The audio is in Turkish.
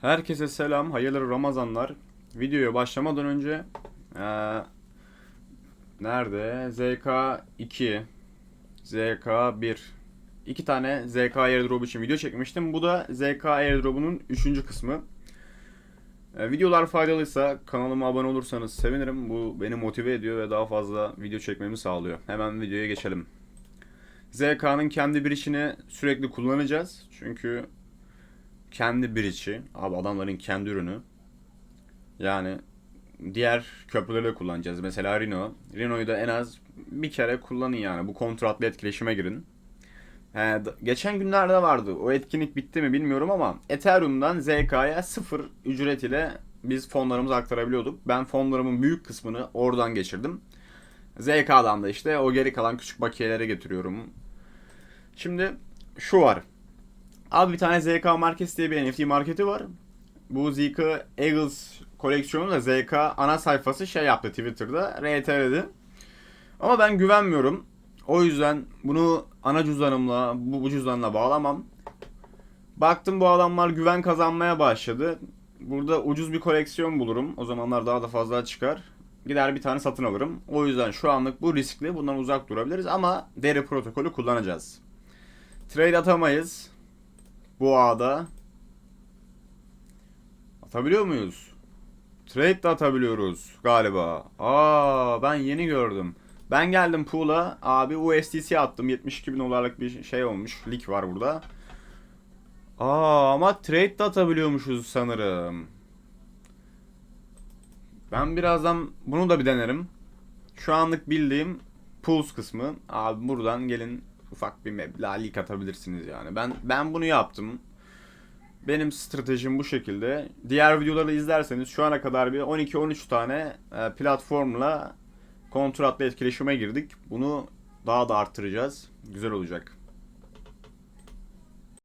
Herkese selam, hayırlı Ramazanlar. Videoya başlamadan önce eee, nerede? ZK2, ZK1 iki tane ZK airdrop için video çekmiştim. Bu da ZK airdrop'unun üçüncü kısmı. E, videolar faydalıysa kanalıma abone olursanız sevinirim. Bu beni motive ediyor ve daha fazla video çekmemi sağlıyor. Hemen videoya geçelim. ZK'nın kendi bir işini sürekli kullanacağız. Çünkü kendi bridge'i, abi adamların kendi ürünü. Yani diğer köprüleri kullanacağız. Mesela Reno. Reno'yu da en az bir kere kullanın yani. Bu kontratlı etkileşime girin. D- geçen günlerde vardı. O etkinlik bitti mi bilmiyorum ama Ethereum'dan ZK'ya sıfır ücret ile biz fonlarımızı aktarabiliyorduk. Ben fonlarımın büyük kısmını oradan geçirdim. ZK'dan da işte o geri kalan küçük bakiyelere getiriyorum. Şimdi şu var. Abi bir tane ZK Markets diye bir NFT marketi var. Bu ZK Eagles koleksiyonu da ZK ana sayfası şey yaptı Twitter'da. RT'ledi. Ama ben güvenmiyorum. O yüzden bunu ana cüzdanımla, bu, bu cüzdanla bağlamam. Baktım bu adamlar güven kazanmaya başladı. Burada ucuz bir koleksiyon bulurum. O zamanlar daha da fazla çıkar. Gider bir tane satın alırım. O yüzden şu anlık bu riskli. Bundan uzak durabiliriz ama deri protokolü kullanacağız. Trade atamayız. Bu ağda. Atabiliyor muyuz? Trade de atabiliyoruz galiba. Aa ben yeni gördüm. Ben geldim pool'a abi USDC attım. 72 bin dolarlık bir şey olmuş. Lik var burada. Aa ama trade de atabiliyormuşuz sanırım. Ben birazdan bunu da bir denerim. Şu anlık bildiğim pools kısmı. Abi buradan gelin ufak bir meblağ atabilirsiniz yani. Ben ben bunu yaptım. Benim stratejim bu şekilde. Diğer videoları izlerseniz şu ana kadar bir 12-13 tane e, platformla kontratlı etkileşime girdik. Bunu daha da arttıracağız. Güzel olacak.